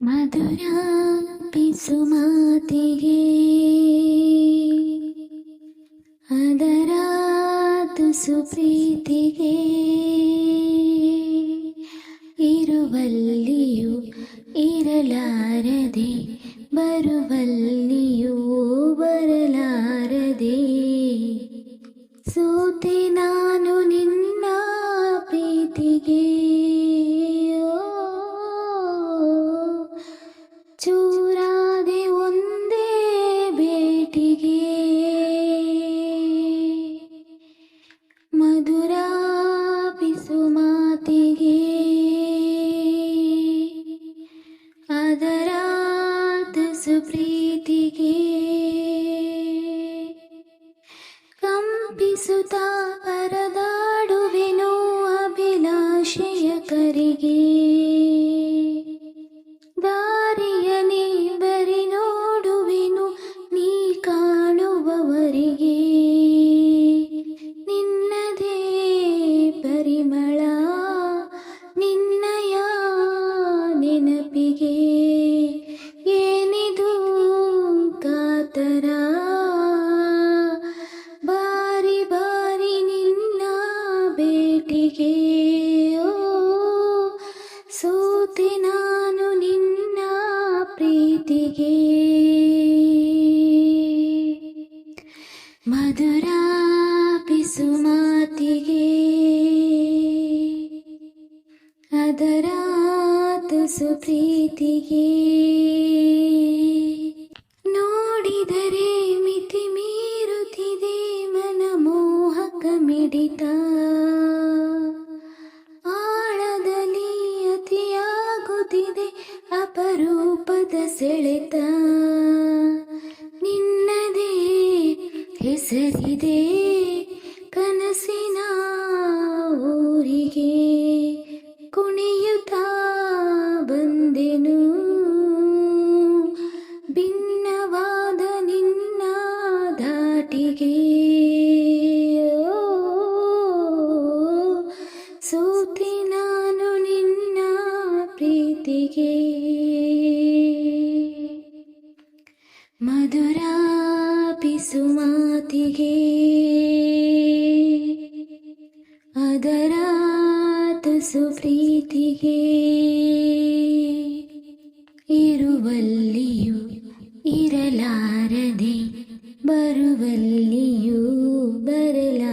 ಮಧುರ ಪಿಸು ಮಾತಿಗೆ ಅದರ ತುಸು ಪ್ರೀತಿಗೆ ಇರುವಲ್ಲಿಯೂ ಇರಲಾರದೆ ಬರುವಲ್ಲಿಯೂ ಚೂರಾದೆ ಒಂದೇ ಭೇಟಿಗೆ. ಮಧುರ ಪಿಸು ಮಾತಿಗೆ ಅದರ ತುಸು ಪ್ರೀತಿಗೆ ಕಂಪಿಸುತ್ತಾ ಕಾತರ ಬಾರಿ ಬಾರಿ ನಿನ್ನ ಭೇಟಿಗೆ ಸೋತೆ ನಾನು ನಿನ್ನ ಪ್ರೀತಿಗೆ. ಮಧುರ ಪಿಸು ಮಾತಿಗೆ ಅದರ ತುಸು ಪ್ರೀತಿಗೆ ಆಳದಲ್ಲಿ ಅತಿಯಾಗುತ್ತಿದೆ ಅಪರೂಪದ ಸೆಳೆತ. ನಿನ್ನದೇ ಹೆಸರಿದೆ ಕನಸಿನ ಊರಿಗೆ. ಮಧುರಾಪಿಸುಮಾತಿಗೆ ಅದರಾತು ಸುಪ್ರೀತಿಗೆ ಇರುವಲ್ಲಿಯೂ ಇರಲಾರದೆ ಬರುವಲ್ಲಿಯೂ ಬರಲಾರ